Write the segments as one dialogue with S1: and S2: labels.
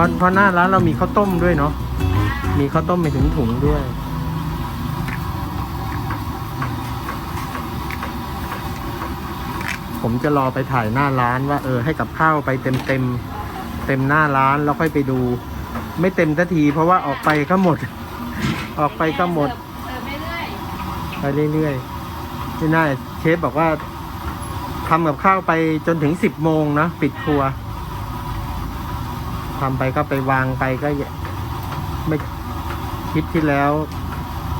S1: ราะเพราะหน้าร้านเรามีข้าวต้มด้วยเนาะมีข้าวต้มไปถึงถุงด้วย ผมจะรอไปถ่ายหน้าร้านว่า เออให้กับข้าวไปเต็มเต็มเต็มหน้าร้านแล้วค่อยไปดู ไม่เต็มสักที เพราะว่าออกไปก็หมด ออกไปก็หมดไปเรื่อยๆนี่น่าเชฟบอกว่าทำกับข้าวไปจนถึงสิบโมงนะปิดครัว ทำไปก็ไปวางไปก็อย่าไม่คลิปที่แล้ว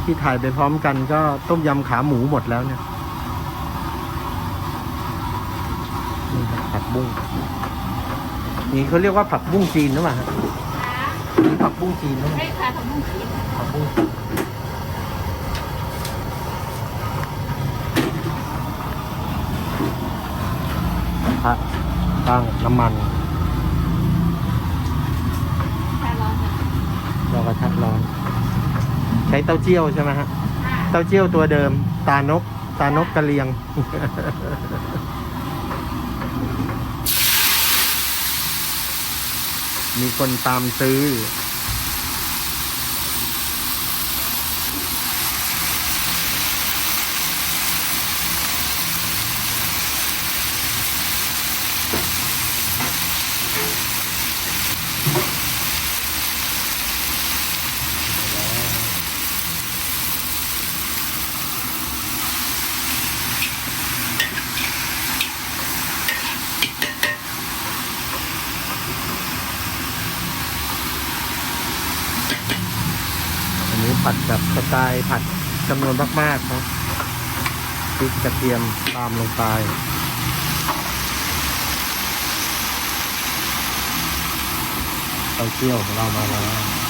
S1: ที่ถ่ายไปพร้อมกันก็ต้มยำขาหมูหมดแล้วเนี่ยนี่ครับผักบุ้งนี่เขาเรียกว่าผักบุ้งจีนหรือเปล่าฮะ
S2: ๆ
S1: นี่ผักบุ้งจีนหรือเปล่า
S2: ให้ค่ะทำบุ้งจีน
S1: ผักบุ้งจีนผักตั้งน้ำมัน
S2: แค่ร้อนเนี่ย
S1: เระทะร้อน ใช้เต้าเจี้ยวใช่ไหมฮะ เต้าเจี้ยวตัวเดิม ตานก ตานกกระเลียง มีคนตามซื้อ ผัดแบบสไตล์ผัดจำนวนมากๆนะพริกกระเทียมตามลงไปเต้าเจี้ยวของเรามาแล้ว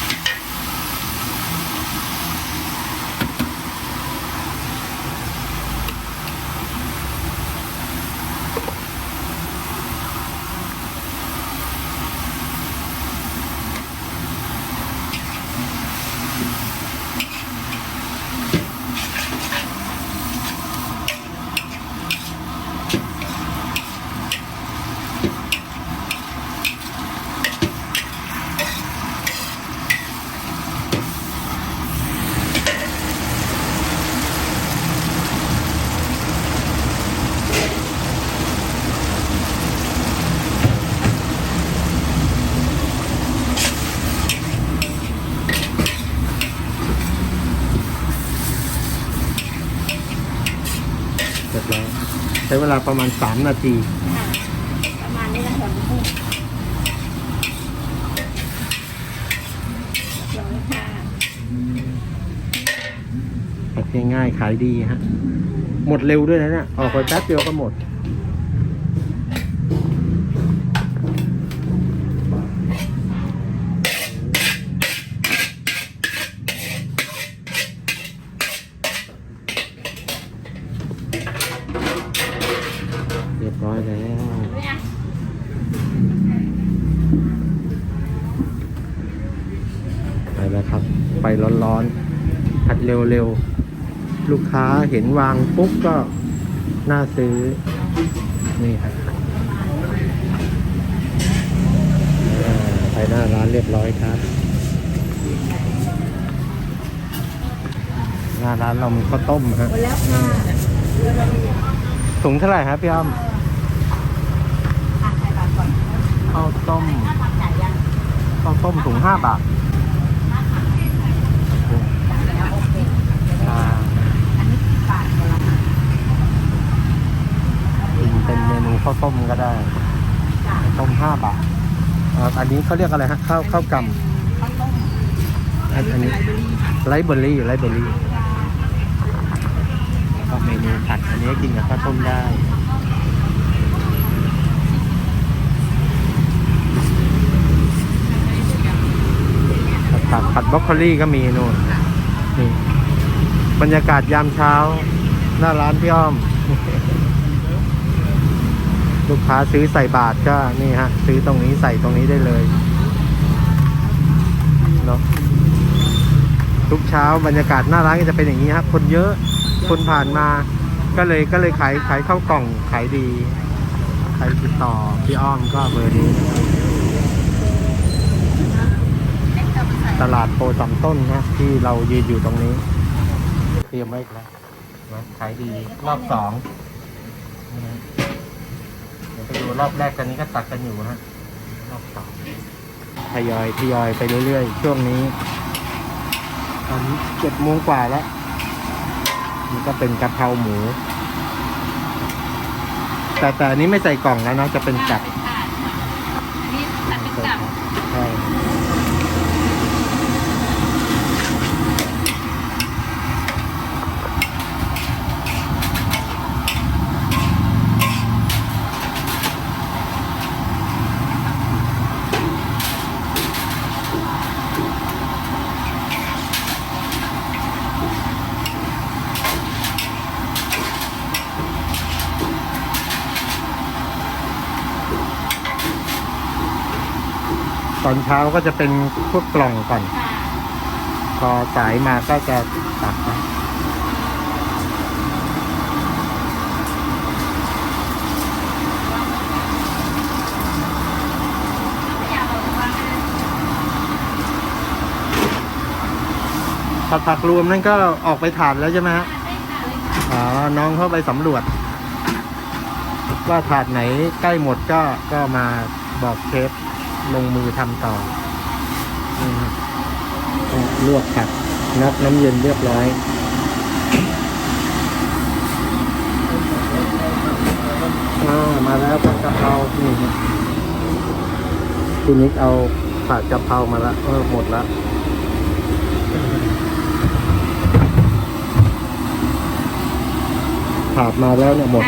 S1: ลาประมาณ 3 นาที
S2: ค่ะประมาณนี้นะคะบุ้งร้อยค่ะ
S1: ผัดง่ายๆขายดีฮะ หมดเร็วด้วยนะเนี่ยออกไปแป๊บเดียวก็หมด รียบร้อยแล้ว
S2: เนี่ย
S1: ไปแล้วครับ ไปร้อนๆผัดเร็วๆ ลูกค้าเห็นวางปุ๊บก็น่าซื้อ นี่ครับอ่าไปหน้าร้านเรียบร้อยครับ หน้าร้านเรามีข้าวต้มฮะ
S2: หมดแล้วค่ะ
S1: ถุงเท่าไหร่ครับพี่อ้อม
S2: อะใส่บาตรก่อน
S1: ข้าวต้มข้าวต้มถุงห้าบาท
S2: อันนี้สิบบาทคนละค่ะ
S1: กินเป็นเมนูข้าวต้มก็ได้ข้าวต้มห้าบาทอันนี้เขาเรียกอะไรฮะข้าวข้าวกำอันนี้ไรเบอร์รี่ไรเบอร์รี่ก็เมนูผัดอันนี้กินกับข้าวต้มได้ ผัดผัดผัดบรอกโคลี่ก็มีนู่นนี่บรรยากาศยามเช้า หน้าร้านพี่อ้อม ลูกค้าซื้อใส่บาทก็นี่ฮะ ซื้อตรงนี้ใส่ตรงนี้ได้เลยเนาะทุกเช้าบรรยากาศหน้าร้านก็จะเป็นอย่างนี้ครับคนเยอะคนผ่านมาก็เลยก็เลยขายขายข้าวกล่องขายดีรติดต่อพี่อ้อมก็เบอร์นี้นะครับ ตลาดโพสามต้นนะที่เรายืนอยู่ตรงนี้ เตรียมไว้อีกแล้วนะขายดีรอบสองนะฮะเดี๋ยวไปดูรอบแรกกันนี้ก็ตัดกันอยู่นะรอบสองทยอยทยอยไปเรื่อยๆช่วงนี้ตอนนี้เจ็ดโมงกว่าแล้วนี่ก็เป็นกะเพราหมู แต่แต่อันนี้ไม่ใส่กล่องแล้วนะจะเป็นจับ
S2: เป็นถาดค่ะอันนี้ตัดเป็นกับ
S1: ใช่ ตอนเช้าก็จะเป็นพวกกล่องก่อน
S2: ค่ะ
S1: พอสายมาก็จะตัดนะ
S2: ไม่อยากเอาวางให้
S1: ผัดผักรวมนั่นก็ออกไปถาดแล้วใช่ไหมฮะ
S2: ได้ค่ะเลยค่ะ
S1: อ๋อน้องเข้าไปสำรวจ ว่าถาดไหนใกล้หมดก็ก็มาบอกเชฟ ลงมือทำต่อลวกผักนอกน้ำเย็นเรียบร้อยอ่ามาแล้วผัดกะเพรานี่ฮะพี่นิกเอาผัดกะเพรามาแล้วเออหมดล้วขาดมาแล้วเนี่ยหมด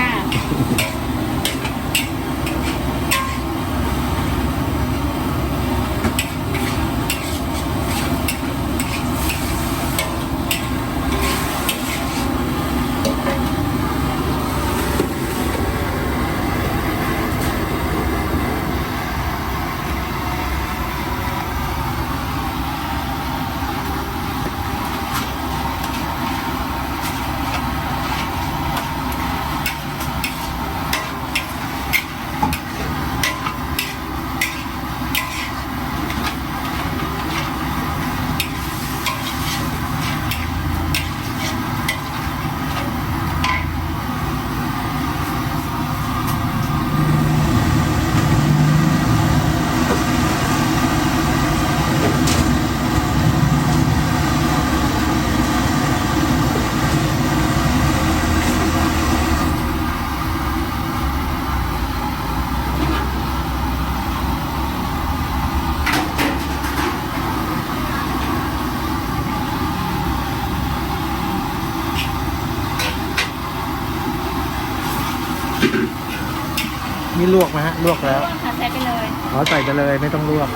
S1: นี่ลวกนะฮะลวกแล้ว
S2: ลวกค่ะใส่ไปเลย
S1: ขอใส่ไปเลยไม่ต้องลวก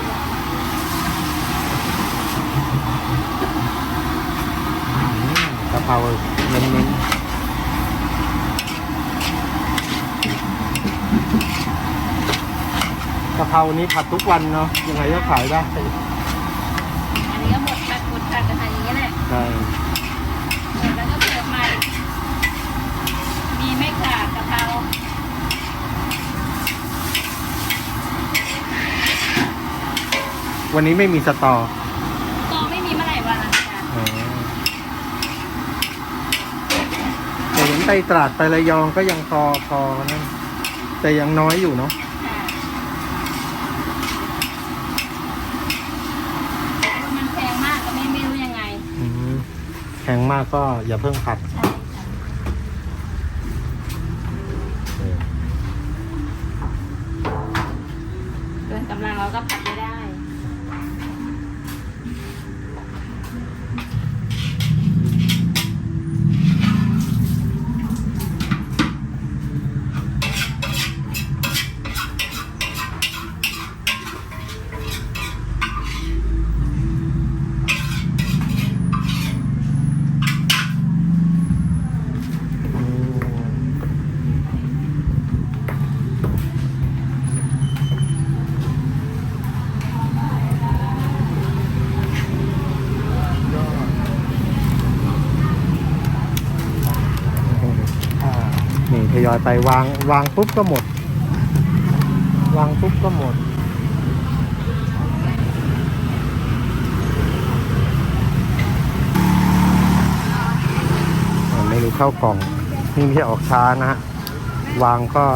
S1: อืมกะเพราเน้นๆกะเพรานี้ผัดทุกวันเนาะยังไงก็ขายได้
S2: อันนี้ก็หมดแบบหมดค่ะกระทะอย่างนี้แหละ
S1: ใช่
S2: หมดแล้วก็เสิร์ฟใหม่ มีไม่ขาดกะเพรา
S1: วันนี้ไม่มีสตอ
S2: ก็ไม่มีเมื่อไหร่วันละค่ะ
S1: อ๋อแต่เห็นไปตราดไประยองก็ยังพอพอนั่นแต่ยังน้อยอยู่เนาะ
S2: ค่ะมันแพงมากก็ไม่ไม่รู้ยังไง
S1: อืมแพงมากก็อย่าเพิ่งผัด
S2: ใช่ค่ะเกินกำลังเราก็ผัดไม่ได้
S1: ยอยไปวางวางปุ๊บก็หมด วางปุ๊บก็หมดอ่าเมนูข้ากล่อง นี่ไม่ใช่ออกช้านะฮะ วางก็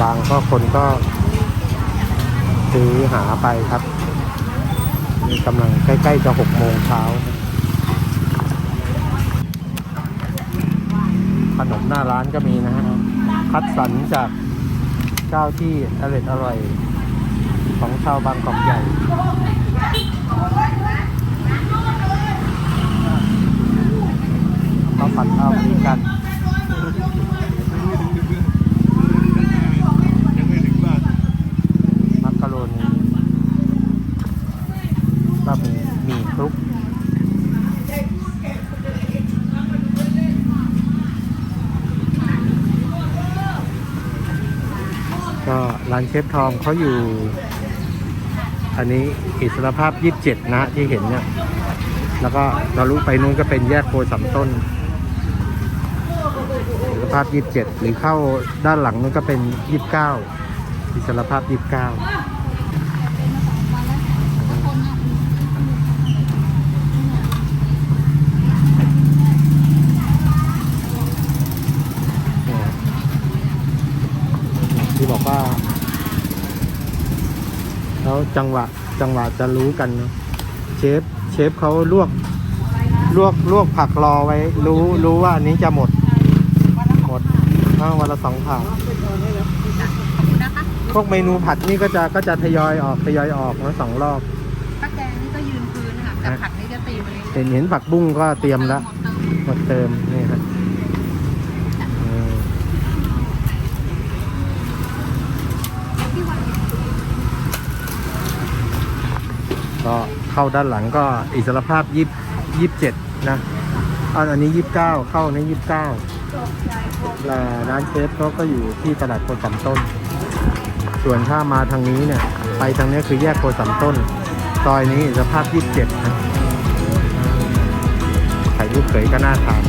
S1: วางก็คนก็ ซื้อหาไปครับนี่กำลังใกล้ ๆ จะหกโมงเช้า ขนม หน้าร้านก็มีนะฮะคัดสรรจากเจ้าที่อร่อยอร่อย ของชาวบางกอกใหญ่มาผัดข้าวกันมักกะโรนีบะหมี่หมี่คลุก ก็ ร้านเชฟทองเขาอยู่ อันนี้อิสรภาพ 27 นะที่เห็นเนี่ย แล้วก็เราลุไปนู้นก็เป็นแยกโพสามต้นอิสรภาพ 27 หรือเข้าด้านหลังนู้นก็เป็น 29 อิสรภาพ 29 เนี่ยที่บอกว่าแล้ว จังหวะ จังหวะจะรู้กันเนอะเชฟเชฟเขาลวกลวกลวกผักรอไว้ รู้รู้ว่าอันนี้จะหมด หมดอ้าววันละสองถาด
S2: ขอบคุณนะคะ
S1: พวกเมนูผัดนี่ก็จะก็จะทยอยออกทยอยออกนะสองรอบ
S2: ป้าแกงนี่ก็ยืนพื้นค่ะแต่ผักนี่จะตีมาเลย
S1: เห็นเห็นผักบุ้งก็เตรียมแล้ว
S2: หมดเติม
S1: หมดเติมนี่ครับอืมก็ เข้าด้านหลังก็อิสรภาพยี่ยี่สิบเจ็ดนะอันอันนี้ยี่สิบเก้าเข้าในยี่สิบเก้าร้านเชฟเขาก็อยู่ที่ตลาดโพสามต้น ส่วนถ้ามาทางนี้เนี่ย ไปทางนี้คือแยกโพสามต้น ซอยนี้สภาพยี่สิบเจ็ดนะไข่ลูกเขยก็น่าทาน